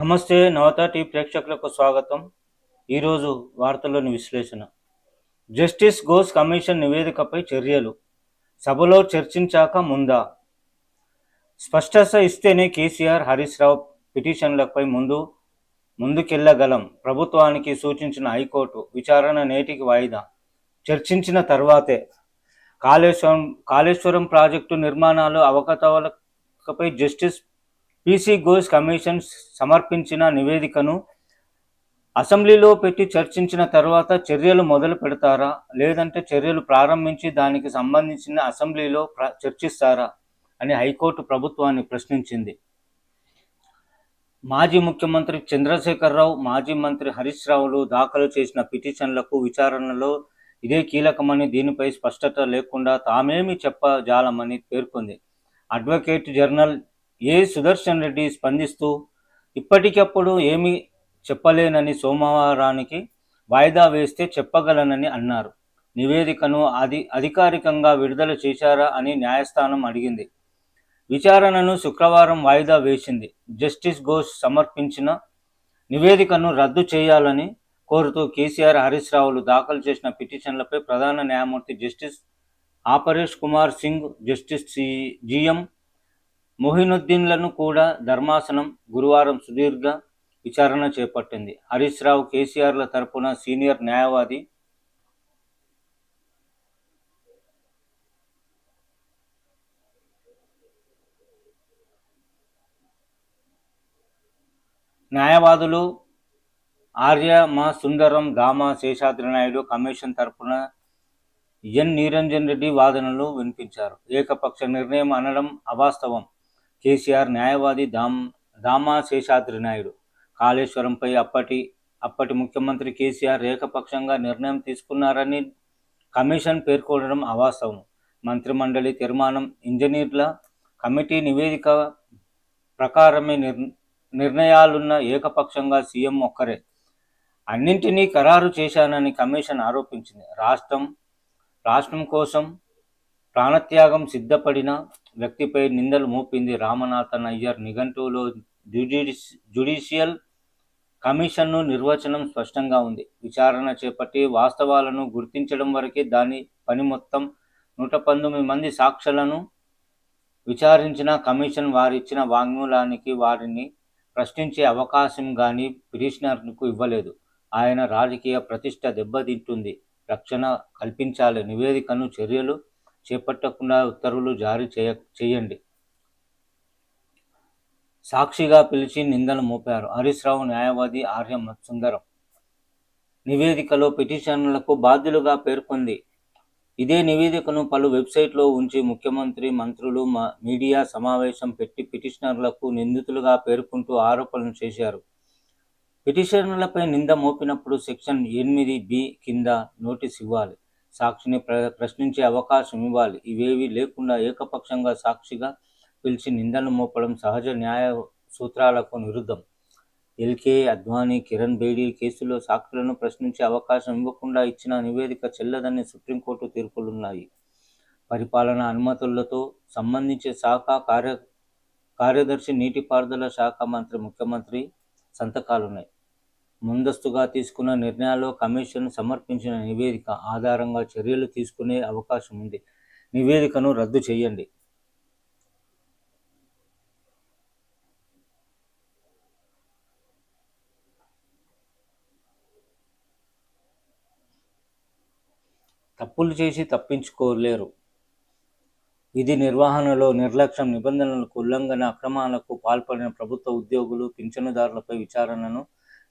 నమస్తే నవత టీ ప్రేక్షకులకు స్వాగతం. ఈరోజు వార్తల్లోని విశ్లేషణ. జస్టిస్ ఘోష్ కమిషన్ నివేదికపై చర్యలు. సభలో చర్చించాక ముందా? స్పష్టత ఇస్తేనే కేసీఆర్ హరీష్ రావు పిటిషన్లపై ముందు ముందుకెళ్ళగలం. ప్రభుత్వానికి సూచించిన హైకోర్టు విచారణ నేటికి వాయిదా? చర్చించిన తర్వాతే. కాళేశ్వరం కాళేశ్వరం ప్రాజెక్టు నిర్మాణాలు అవకతవలకపై జస్టిస్ పీసీ ఘోష్ కమిషన్ సమర్పించిన నివేదికను అసెంబ్లీలో పెట్టి చర్చించిన తర్వాత చర్యలు మొదలు పెడతారా? లేదంటే చర్యలు ప్రారంభించి దానికి సంబంధించిన అసెంబ్లీలో ప్ర- చర్చిస్తారా? అని హైకోర్టు ప్రభుత్వాన్ని ప్రశ్నించింది. మాజీ ముఖ్యమంత్రి చంద్రశేఖరరావు మాజీ మంత్రి హరీష్ రావులు దాఖలు చేసిన పిటిషన్లకు విచారణలో ఇదే కీలకమని దీనిపై స్పష్టత లేకుండా తామేమి చెప్పజాలమని పేర్కొంది. Advocate general A Sudarshan Reddy స్పందిస్తూ ఇప్పటికప్పుడు ఏమీ చెప్పలేనని సోమవారానికి వాయిదా వేస్తే చెప్పగలనని అన్నారు. నివేదికను అది అధికారికంగా విడుదల చేశారా అని న్యాయస్థానం అడిగింది. విచారణను శుక్రవారం వాయిదా వేసింది. జస్టిస్ ఘోష్ సమర్పించిన నివేదికను రద్దు చేయాలని కోరుతూ కేసీఆర్ హరీష్ రావులు దాఖలు చేసిన పిటిషన్లపై ప్రధాన న్యాయమూర్తి justice Aparesh Kumar Singh justice C GM మొహినుద్దీన్లను కూడా ధర్మాసనం గురువారం సుదీర్ఘ విచారణ చేపట్టింది. హరీష్ రావు కేసీఆర్ల తరపున సీనియర్ న్యాయవాది న్యాయవాదులు ఆర్య మా సుందరం దామా శేషాద్రి నాయుడు కమిషన్ తరపున ఎన్ నిరంజన్ రెడ్డి వాదనలు వినిపించారు. ఏకపక్ష నిర్ణయం అనడం అవాస్తవం. కేసీఆర్ న్యాయవాది దామ్ దామా శేషాద్రి నాయుడు కాళేశ్వరంపై అప్పటి అప్పటి ముఖ్యమంత్రి కేసీఆర్ ఏకపక్షంగా నిర్ణయం తీసుకున్నారని కమిషన్ పేర్కొనడం అవాస్తవం. మంత్రిమండలి తీర్మానం ఇంజనీర్ల కమిటీ నివేదిక ప్రకారమే నిర్ నిర్ణయాలున్న ఏకపక్షంగా సీఎం ఒక్కరే. అన్నింటినీ ఖరారు చేశానని కమిషన్ ఆరోపించింది. రాష్ట్రం రాష్ట్రం కోసం ప్రాణత్యాగం సిద్ధపడిన వ్యక్తిపై నిందలు మోపింది రామనాథన్ అయ్యర్ నిఘంటువులో జ్యుడిష్ జ్యుడిషియల్ కమిషన్ను నిర్వచనం స్పష్టంగా ఉంది. విచారణ చేపట్టి వాస్తవాలను గుర్తించడం వరకే దాని పని మొత్తం. నూట పంతొమ్మిది మంది సాక్షులను విచారించిన కమిషన్ వారిచ్చిన వాంగ్మూలానికి వారిని ప్రశ్నించే అవకాశం కానీ పిటిషనర్కు ఇవ్వలేదు. ఆయన రాజకీయ ప్రతిష్ట దెబ్బతింటుంది. రక్షణ కల్పించాలి. నివేదికను చర్యలు చేపట్టకుండా ఉత్తర్వులు జారీ చేయ చేయండి. సాక్షిగా పిలిచి నిందలు మోపారు. హరీష్ రావు న్యాయవాది ఆర్య సుందరం నివేదికలో పిటిషన్లకు బాధ్యులుగా పేర్కొంది. ఇదే నివేదికను పలు వెబ్సైట్లో ఉంచి ముఖ్యమంత్రి మంత్రులు మీడియా సమావేశం పెట్టి పిటిషనర్లకు నిందితులుగా పేర్కొంటూ ఆరోపణలు చేశారు. పిటిషనర్లపై నింద మోపినప్పుడు సెక్షన్ ఎనిమిది బి కింద నోటీస్ ఇవ్వాలి. సాక్షిని ప్ర ప్రశ్నించే అవకాశం ఇవ్వాలి. ఇవేవి లేకుండా ఏకపక్షంగా సాక్షిగా పిలిచి నిందలు మోపడం సహజ న్యాయ సూత్రాలకు విరుద్ధం ఎల్కే అద్వానీ కిరణ్ బేడీ కేసులో సాక్షులను ప్రశ్నించే అవకాశం ఇవ్వకుండా ఇచ్చిన నివేదిక చెల్లదని సుప్రీంకోర్టు తీర్పులున్నాయి. పరిపాలన అనుమతులతో సంబంధించే శాఖ కార్య కార్యదర్శి నీటిపారుదల శాఖ మంత్రి ముఖ్యమంత్రి సంతకాలున్నాయి. ముందస్తుగా తీసుకున్న నిర్ణయాల్లో కమిషన్ సమర్పించిన నివేదిక ఆధారంగా చర్యలు తీసుకునే అవకాశం ఉంది. నివేదికను రద్దు చేయండి. తప్పులు చేసి తప్పించుకోలేరు. విధి నిర్వహణలో నిర్లక్ష్యం నిబంధనలకు ఉల్లంఘన అక్రమాలకు పాల్పడిన ప్రభుత్వ ఉద్యోగులు పింఛనుదారులపై విచారణను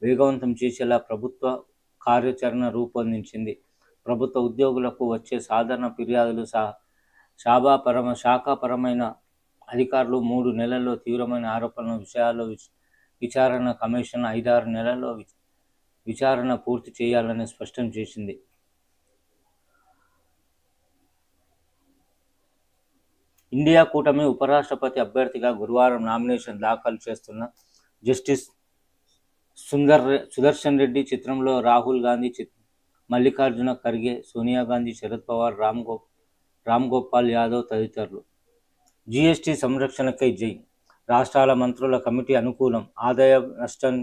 వేగవంతం చేసేలా ప్రభుత్వ కార్యాచరణ రూపొందించింది. ప్రభుత్వ ఉద్యోగులకు వచ్చే సాధారణ ఫిర్యాదులు సా శాభాపరమ శాఖాపరమైన అధికారులు మూడు నెలల్లో తీవ్రమైన ఆరోపణల విషయాల్లో విచారణ కమిషన్ ఐదారు నెలల్లో విచారణ పూర్తి చేయాలని స్పష్టం చేసింది. ఇండియా కూటమి ఉపరాష్ట్రపతి అభ్యర్థిగా గురువారం నామినేషన్ దాఖలు చేస్తున్న జస్టిస్ సుందర్ సుదర్శన్ రెడ్డి చిత్రంలో రాహుల్ గాంధీ చిత్ మల్లికార్జున ఖర్గే సోనియా గాంధీ శరద్ పవార్ రామ్ గో రామ్ గోపాల్ యాదవ్ తదితరులు. జీఎస్టీ సంరక్షణకై జై. రాష్ట్రాల మంత్రుల కమిటీ అనుకూలం. ఆదాయ నష్టం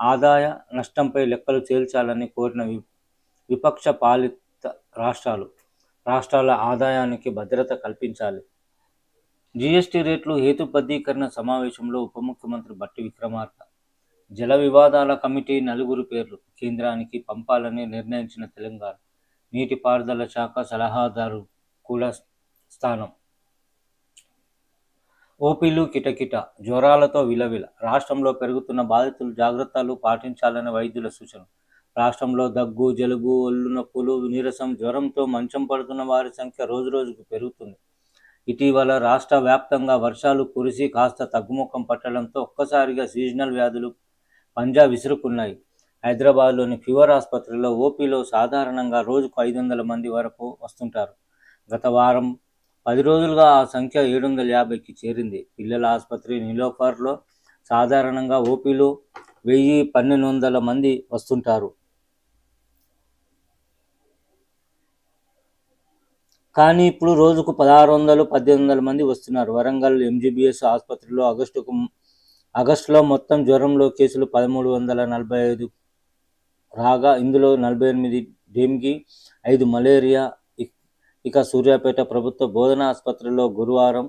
ఆదాయ నష్టంపై లెక్కలు తేల్చాలని కోరిన విపక్ష పాలిత రాష్ట్రాలు రాష్ట్రాల ఆదాయానికి భద్రత కల్పించాలి. జీఎస్టీ రేట్లు హేతుబద్ధీకరణ సమావేశంలో ఉప ముఖ్యమంత్రి బట్టి విక్రమార్క జల వివాదాల కమిటీ నలుగురు పేర్లు కేంద్రానికి పంపాలని నిర్ణయించిన తెలంగాణ నీటిపారుదల శాఖ సలహాదారు కూడా స్థానం. ఓపీలు కిటకిట జ్వరాలతో విలవిల. రాష్ట్రంలో పెరుగుతున్న బాధితులు జాగ్రత్తలు పాటించాలని వైద్యుల సూచన. రాష్ట్రంలో దగ్గు జలుబు ఒళ్ళు నొప్పులు నీరసం జ్వరంతో మంచం పడుతున్న వారి సంఖ్య రోజురోజుకు పెరుగుతుంది. ఇటీవల రాష్ట్ర వ్యాప్తంగా వర్షాలు కురిసి కాస్త తగ్గుముఖం పట్టడంతో ఒక్కసారిగా సీజనల్ వ్యాధులు పంజా విసురుకున్నాయి. హైదరాబాద్లోని ఫీవర్ ఆసుపత్రిలో ఓపీలో సాధారణంగా రోజుకు ఐదు వందల మంది వరకు వస్తుంటారు. గత వారం పది రోజులుగా ఆ సంఖ్య ఏడు వందల యాభైకి చేరింది. పిల్లల ఆసుపత్రి నిలోఫర్లో సాధారణంగా ఓపీలో వెయ్యి పన్నెండు వందల మంది వస్తుంటారు. కానీ ఇప్పుడు రోజుకు పదహారు వందలు పద్దెనిమిది వందల మంది వస్తున్నారు. వరంగల్ ఎంజీబీఎస్ ఆసుపత్రిలో ఆగస్టుకు ఆగస్టులో మొత్తం జ్వరంలో కేసులు పదమూడు వందల నలభై ఐదు రాగా ఇందులో నలభై ఎనిమిది డెంగీ ఐదు మలేరియా ఇక సూర్యాపేట ప్రభుత్వ బోధన ఆసుపత్రిలో గురువారం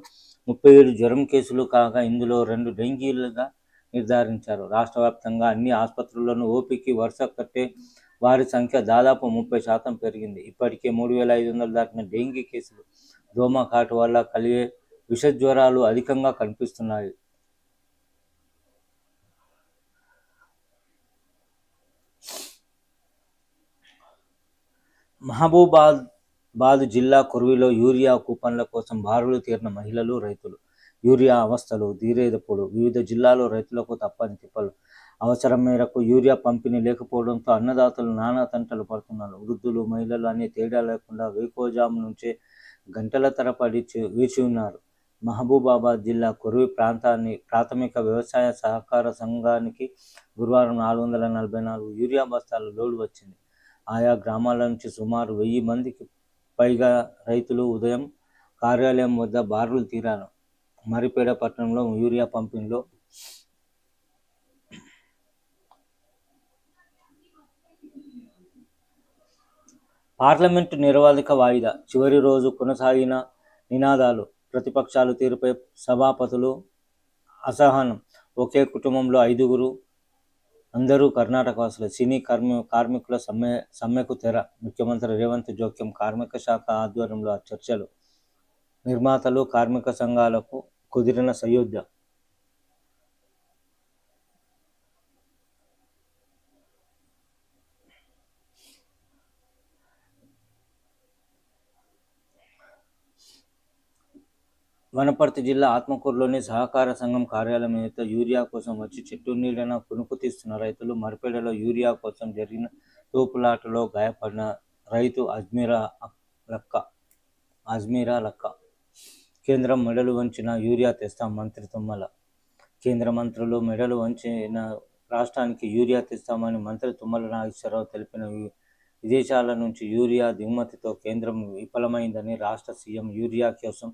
ముప్పై ఏడు జ్వరం కేసులు కాగా ఇందులో రెండు డెంగీలుగా నిర్ధారించారు. రాష్ట్ర వ్యాప్తంగా అన్ని ఆసుపత్రుల్లోనూ ఓపీకి వరుస కట్టే వారి సంఖ్య దాదాపు ముప్పై శాతం పెరిగింది. ఇప్పటికే మూడు వేల ఐదు వందలు దాటిన డెంగీ కేసులు దోమ కాటు వల్ల కలిగే విష జ్వరాలు అధికంగా కనిపిస్తున్నాయి. మహబూబాద్ బాద్ జిల్లా కొరువిలో యూరియా కూపన్ల కోసం బారులు తీరిన మహిళలు రైతులు. యూరియా అవస్థలు తీరేదప్పుడు వివిధ జిల్లాలో రైతులకు తప్పని తిప్పలు. అవసరం మేరకు యూరియా పంపిణీ లేకపోవడంతో అన్నదాతలు నానా తంటలు పడుతున్నారు. వృద్ధులు మహిళలు అనే తేడా లేకుండా వేకోజాము నుంచే గంటల తరపడి వేచి ఉన్నారు మహబూబాబాద్ జిల్లా కొరువి ప్రాంతాన్ని ప్రాథమిక వ్యవసాయ సహకార సంఘానికి గురువారం నాలుగు వందల నలభై నాలుగు యూరియా బస్తాల లోడు వచ్చింది. ఆయా గ్రామాల నుంచి సుమారు వెయ్యి మందికి పైగా రైతులు ఉదయం కార్యాలయం వద్ద బారులు తీరారు. మరిపేడ పట్టణంలో యూరియా పంపిణీలో పార్లమెంటు నిరవధిక వాయిదా. చివరి రోజు కొనసాగిన నినాదాలు ప్రతిపక్షాలు తీరుపై సభాపతులు అసహనం. ఒకే కుటుంబంలో ఐదుగురు అందరూ కర్ణాటక వాసులు సినీ కార్మి కార్మికుల సమ్మె సమ్మెకు తెర. ముఖ్యమంత్రి రేవంత్ జోక్యం కార్మిక శాఖ ఆధ్వర్యంలో ఆ చర్చలు. నిర్మాతలు కార్మిక సంఘాలకు కుదిరిన సయోధ్య. వనపర్తి జిల్లా ఆత్మకూరులోని సహకార సంఘం కార్యాలయం ఎదుట యూరియా కోసం వచ్చి చెట్టు నీడన కునుకు తీస్తున్న రైతులు మరిపేడలో యూరియా కోసం జరిగిన తోపులాటలో గాయపడిన రైతు అజ్మీరా లక్క అజ్మీరా లక్క. కేంద్రం మెడలు వంచిన యూరియా తెస్తాం మంత్రి తుమ్మల. కేంద్ర మంత్రులు మెడలు వంచిన రాష్ట్రానికి యూరియా తెస్తామని మంత్రి తుమ్మల నాగేశ్వరరావు తెలిపిన విదేశాల నుంచి యూరియా దిగుమతితో కేంద్రం విఫలమైందని రాష్ట్ర సీఎం యూరియా కోసం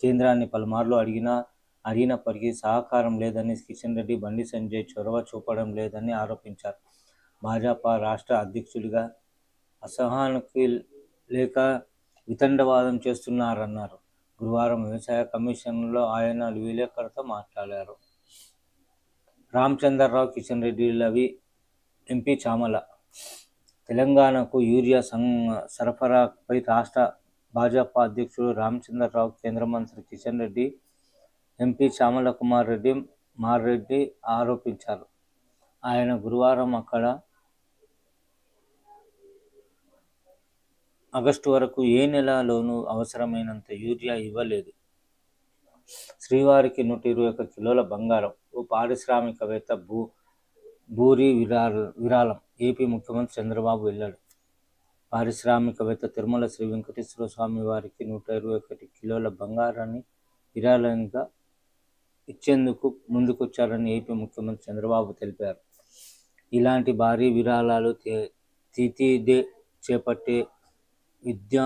కేంద్రాన్ని పలుమార్లు అడిగినా అడిగినప్పటికీ సహకారం లేదని కిషన్ రెడ్డి బండి సంజయ్ చొరవ చూపడం లేదని ఆరోపించారు. భాజపా రాష్ట్ర అధ్యక్షుడిగా అసహనానికి లేక వితండవాదం చేస్తున్నారన్నారు. గురువారం వ్యవసాయ కమిషన్లో ఆయన విలేకరులతో మాట్లాడారు. రామచంద్రరావు కిషన్ రెడ్డిలవి ఎంపీ చామల. తెలంగాణకు యూరియా సం సరఫరాపై రాష్ట్ర భాజపా అధ్యక్షుడు రామచంద్రరావు కేంద్ర మంత్రి కిషన్ రెడ్డి ఎంపీ శ్యామల కుమార్ రెడ్డి మారెడ్డి ఆరోపించారు. ఆయన గురువారం అక్కడ ఆగస్టు వరకు ఏ నెలలోనూ అవసరమైనంత యూరియా ఇవ్వలేదు. శ్రీవారికి నూట ఇరవై ఒక్క కిలోల బంగారం ఓ పారిశ్రామికవేత్త భూ భూరి విరా విరాళం. ఏపీ ముఖ్యమంత్రి చంద్రబాబు వెళ్ళాడు పారిశ్రామికవేత్త తిరుమల శ్రీ వెంకటేశ్వర స్వామి వారికి నూట ఇరవై ఒకటి కిలోల బంగారాన్ని విరాళంగా ఇచ్చేందుకు ముందుకొచ్చారని ఏపీ ముఖ్యమంత్రి చంద్రబాబు తెలిపారు. ఇలాంటి భారీ విరాళాలు తితిదే చేపట్టే విద్య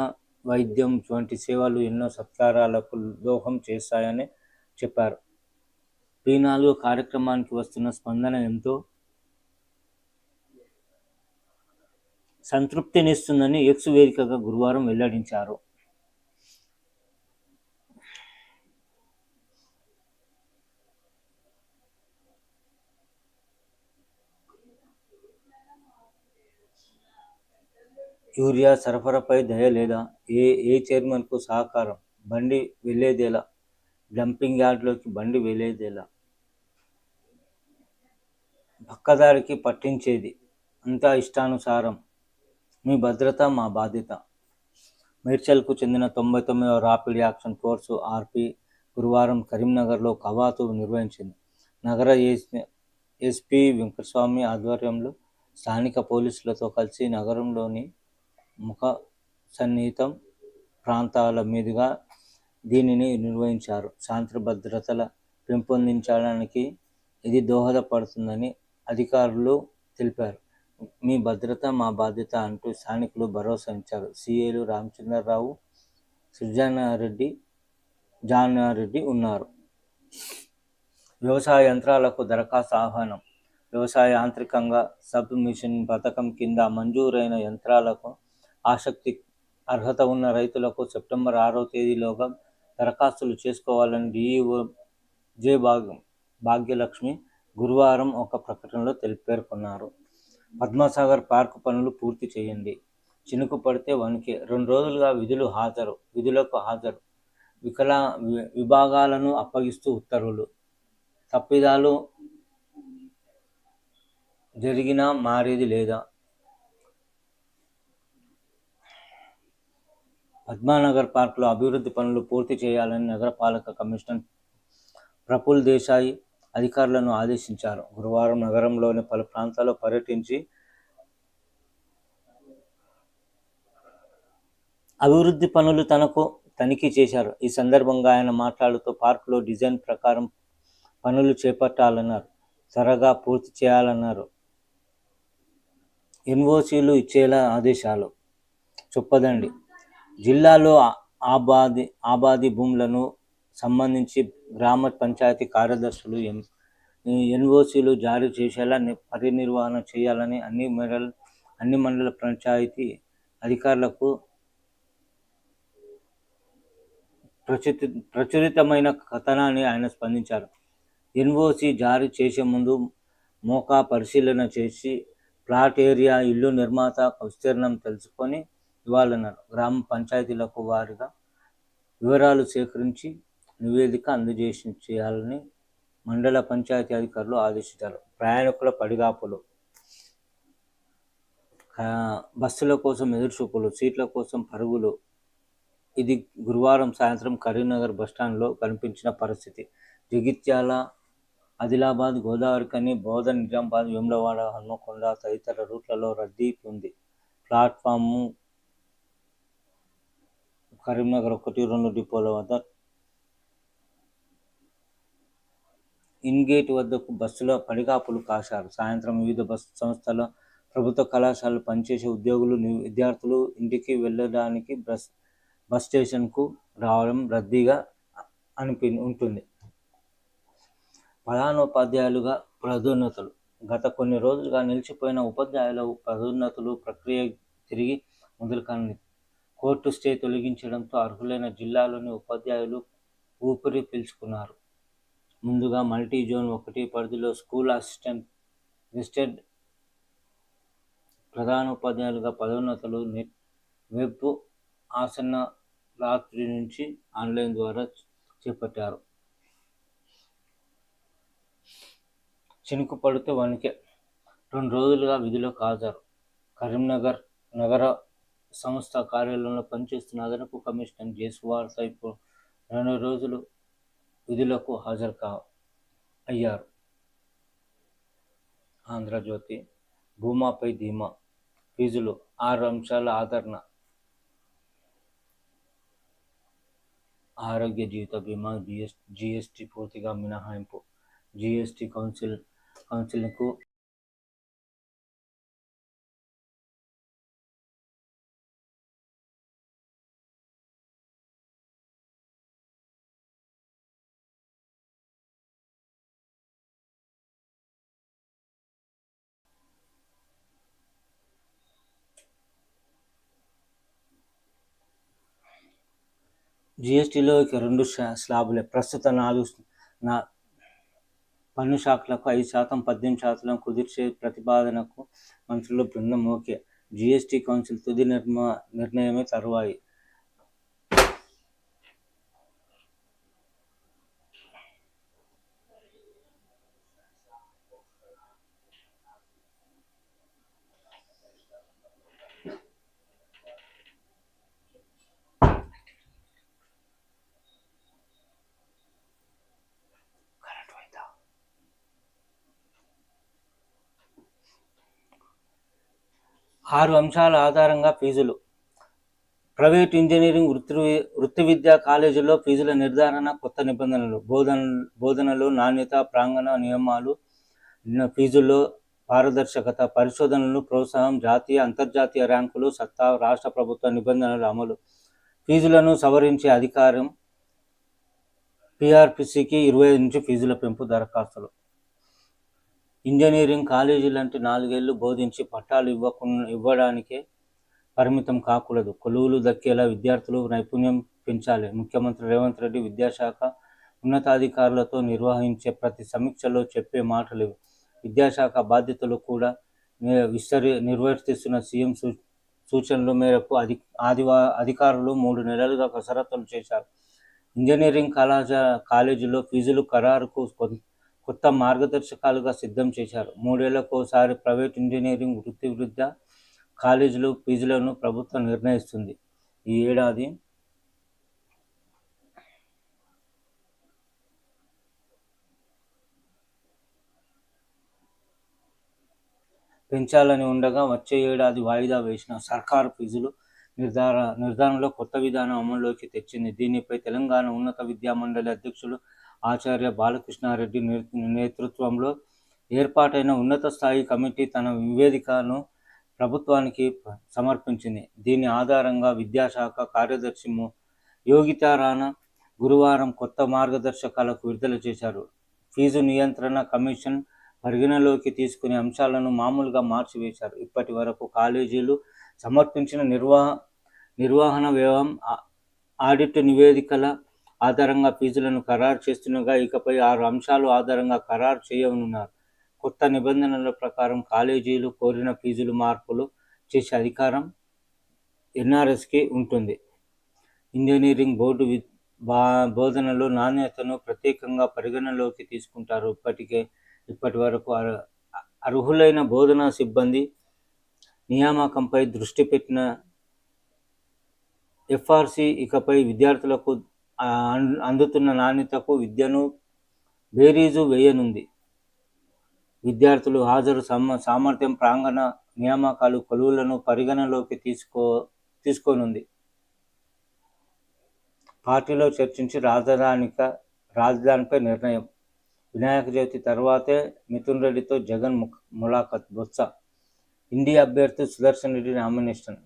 వైద్యం వంటి సేవలు ఎన్నో సత్కారాలకు దోహం చేస్తాయని చెప్పారు. ఈ కార్యక్రమానికి వస్తున్న స్పందన ఎంతో సంతృప్తినిస్తుందని ఎక్స్ వేదికగా గురువారం వెల్లడించారు. యూరియా సరఫరాపై దయ లేదా? ఏ ఏ చైర్మన్కు సహకారం? బండి వెళ్ళేదేలా డంపింగ్ యార్డ్లోకి బండి వెళ్ళేదేలా పక్కదారికి పట్టించేది? అంతా ఇష్టానుసారం. మీ భద్రత మా బాధ్యత. మేడ్చల్కు చెందిన తొంభై తొమ్మిదవ రాపిడ్ యాక్షన్ ఫోర్సు ఆర్పి గురువారం కరీంనగర్లో కవాతు నిర్వహించింది. నగర ఎస్పీ వెంకటస్వామి ఆధ్వర్యంలో స్థానిక పోలీసులతో కలిసి నగరంలోని ముఖ సన్నిహితం ప్రాంతాల మీదుగా దీనిని నిర్వహించారు. శాంతి భద్రతల పెంపొందించడానికి ఇది దోహదపడుతుందని అధికారులు తెలిపారు. మీ భద్రత మా బాధ్యత అంటూ స్థానికులు భరోసా ఇచ్చారు. సిఏలు రామచంద్రరావు సృజనారెడ్డి జానారెడ్డి ఉన్నారు. వ్యవసాయ యంత్రాలకు దరఖాస్తు ఆహ్వానం. వ్యవసాయ యాంత్రికంగా సబ్ మిషన్ పథకం కింద మంజూరైన యంత్రాలకు ఆసక్తి అర్హత ఉన్న రైతులకు సెప్టెంబర్ ఆరో తేదీలోగా దరఖాస్తులు చేసుకోవాలని డిఈఓ జే భాగ్య భాగ్యలక్ష్మి గురువారం ఒక ప్రకటనలో తెలిపి పేర్కొన్నారు పద్మసాగర్ పార్కు పనులు పూర్తి చేయండి. చినుకు పడితే వణికే. రెండు రోజులుగా విధులు హాజరు. విధులకు హాజరు. వికలా వి- విభాగాలను అప్పగిస్తూ ఉత్తర్వులు. తప్పిదాలు జరిగినా మారేది లేదా? పద్మానగర్ పార్కులో అభివృద్ధి పనులు పూర్తి చేయాలని నగరపాలక కమిషనర్ ప్రఫుల్ దేశాయి అధికారులను ఆదేశించారు. గురువారం నగరంలోని పలు ప్రాంతాల్లో పర్యటించి అభివృద్ధి పనులు తనకు తనిఖీ చేశారు. ఈ సందర్భంగా ఆయన మాట్లాడుతూ పార్కులో డిజైన్ ప్రకారం పనులు చేపట్టాలన్నారు. త్వరగా పూర్తి చేయాలన్నారు. ఎన్ఓసీలు ఇచ్చేలా ఆదేశాలు చొప్పదండి. జిల్లాలో ఆబాది ఆబాది భూములను సంబంధించి గ్రామ పంచాయతీ కార్యదర్శులు ఎం ఎన్ఓసీలు జారీ చేసేలా ని- పరినిర్వహణ చేయాలని అన్ని మండల అన్ని మండల పంచాయతీ అధికారులకు ప్రచురి ప్రచురితమైన కథనాన్ని ఆయన స్పందించారు. ఎన్ఓసి జారీ చేసే ముందు మోకా పరిశీలన చేసి ప్లాట్ ఏరియా ఇల్లు నిర్మాత విస్తీర్ణం తెలుసుకొని ఇవ్వాలన్నారు. గ్రామ పంచాయతీలకు వారిగా వివరాలు సేకరించి నివేదిక అందజేసి చేయాలని మండల పంచాయతీ అధికారులు ఆదేశించారు. ప్రయాణికుల పడిగాపులు బస్సుల కోసం ఎదురుచూపులు సీట్ల కోసం పరుగులు. ఇది గురువారం సాయంత్రం కరీంనగర్ బస్టాండ్లో కనిపించిన పరిస్థితి. జగిత్యాల ఆదిలాబాద్ గోదావరికని బోధన్ నిజామాబాద్ వేములవాడ హన్మకొండ తదితర రూట్లలో రద్దీ ఉంది. ప్లాట్ఫాము కరీంనగర్ ఒకటి రెండు డిపోల వద్ద ఇన్గేట్ వద్దకు బస్సులో పడిగాపులు కాశారు. సాయంత్రం వివిధ బస్సు సంస్థల ప్రభుత్వ కళాశాలలు పనిచేసే ఉద్యోగులు విద్యార్థులు ఇంటికి వెళ్ళడానికి బస్ బస్ స్టేషన్కు రావడం రద్దీగా అనిపి ఉంటుంది. ప్రధానోపాధ్యాయులుగా పదోన్నతులు గత కొన్ని రోజులుగా నిలిచిపోయిన ఉపాధ్యాయుల పదోన్నతులు ప్రక్రియ తిరిగి మొదలు కానుంది కోర్టు స్టే తొలగించడంతో అర్హులైన జిల్లాలోని ఉపాధ్యాయులు ఊపిరి పీల్చుకున్నారు. ముందుగా మల్టీ జోన్ ఒకటి పరిధిలో స్కూల్ అసిస్టెంట్ రిజిస్టర్డ్ ప్రధానోపాధ్యాయులుగా పదోన్నతులు నెట్ వెబ్ ఆసన్న రాత్రి నుంచి ఆన్లైన్ ద్వారా చేపట్టారు. చినుకు పడితే వణికే. రెండు రోజులుగా విధిలో హాజరు కరీంనగర్ నగర సంస్థ కార్యాలయంలో పనిచేస్తున్న అదనపు కమిషనర్ జేసువార్ సైపు రెండు రోజులు విధులకు హాజరు కా అయ్యారు. ఆంధ్రజ్యోతి భూమాపై ధీమా ఫీజులు ఆరు అంశాల ఆదరణ ఆరోగ్య జీవిత బీమా జిఎస్ జిఎస్టి పూర్తిగా మినహాయింపు జిఎస్టి కౌన్సిల్ కౌన్సిల్కు జిఎస్టీలో ఇక రెండు స్లాబులే. ప్రస్తుత నాలుగు నా పన్ను శాఖలకు ఐదు శాతం పద్దెనిమిది శాతం కుదిర్చే ప్రతిపాదనకు మంత్రుల బృందం ఓకే. జిఎస్టీ కౌన్సిల్ తుది నిర్మ నిర్ణయమే తరువాయి. ఆరు అంశాల ఆధారంగా ఫీజులు. ప్రైవేట్ ఇంజనీరింగ్ వృత్తి వృత్తి విద్యా కాలేజీల్లో ఫీజుల నిర్ధారణ కొత్త నిబంధనలు బోధన బోధనలు నాణ్యత ప్రాంగణ నియమాలు ఫీజుల్లో పారదర్శకత పరిశోధనలు ప్రోత్సాహం జాతీయ అంతర్జాతీయ ర్యాంకులు సత్తా రాష్ట్ర ప్రభుత్వ నిబంధనల అమలు. ఫీజులను సవరించే అధికారం పిఆర్పిసికి ఇరవై నుంచి ఫీజుల పెంపు దరఖాస్తులు. ఇంజనీరింగ్ కాలేజీ లాంటి నాలుగేళ్ళు బోధించి పట్టాలు ఇవ్వకుండా ఇవ్వడానికే పరిమితం కాకూడదు. కొలువులు దక్కేలా విద్యార్థులు నైపుణ్యం పెంచాలి. ముఖ్యమంత్రి రేవంత్ రెడ్డి విద్యాశాఖ ఉన్నతాధికారులతో నిర్వహించే ప్రతి సమీక్షలో చెప్పే మాటలు విద్యాశాఖ బాధ్యతలు కూడా విస్తరి నిర్వర్తిస్తున్న సీఎం సూ సూచనల మేరకు అధి ఆదివా అధికారులు మూడు నెలలుగా కసరత్తులు చేశారు. ఇంజనీరింగ్ కళాజ కాలేజీలో ఫీజులు ఖరారుకు కొత్త మార్గదర్శకాలుగా సిద్ధం చేశారు. మూడేళ్ళకోసారి ప్రైవేట్ ఇంజనీరింగ్ వృత్తి విద్య కాలేజీలు ఫీజులను ప్రభుత్వం నిర్ణయిస్తుంది. ఈ ఏడాది పెంచాలని ఉండగా వచ్చే ఏడాది వాయిదా వేసిన సర్కారు ఫీజులు నిర్ధార నిర్ధారణలో కొత్త విధానం అమల్లోకి తెచ్చింది. దీనిపై తెలంగాణ ఉన్నత విద్యా మండలి అధ్యక్షులు ఆచార్య బాలకృష్ణారెడ్డి నేతృత్వంలో ఏర్పాటైన ఉన్నత స్థాయి కమిటీ తన నివేదికను ప్రభుత్వానికి సమర్పించింది. దీని ఆధారంగా విద్యాశాఖ కార్యదర్శి ము- యోగితా రాణా గురువారం కొత్త మార్గదర్శకాలకు విడుదల చేశారు. ఫీజు నియంత్రణ కమిషన్ పరిగణలోకి తీసుకునే అంశాలను మామూలుగా మార్చివేశారు. ఇప్పటి వరకు కాలేజీలు సమర్పించిన నిర్వహ నిర్వహణ వ్యయం ఆడిట్ నివేదికల ఆధారంగా ఫీజులను ఖరారు చేస్తుండగా ఇకపై ఆరు అంశాలు ఆధారంగా ఖరారు చేయనున్నారు. కొత్త నిబంధనల ప్రకారం కాలేజీలు కోరిన ఫీజులు మార్పులు చేసే అధికారం ఎన్ఆర్ఎస్కి ఉంటుంది. ఇంజనీరింగ్ బోర్డు వి బా బోధనలో నాణ్యతను ప్రత్యేకంగా పరిగణలోకి తీసుకుంటారు. ఇప్పటికే ఇప్పటి వరకు అర్హులైన బోధనా సిబ్బంది నియామకంపై దృష్టి పెట్టిన ఎఫ్ఆర్సి ఇకపై విద్యార్థులకు అందుతున్న నాణ్యతకు విద్యను బేరీజు వేయనుంది. విద్యార్థులు హాజరు సమ సామర్థ్యం ప్రాంగణ నియామకాలు కొలువులను పరిగణలోకి తీసుకో తీసుకోనుంది. పార్టీలో చర్చించి రాజధానిక రాజధానిపై నిర్ణయం. వినాయక చవితి తర్వాతే మిథున్ రెడ్డితో జగన్ ముఖ ములాఖత్. బొత్స. ఇండియా అభ్యర్థి సుదర్శన్ రెడ్డి నామినేషన్.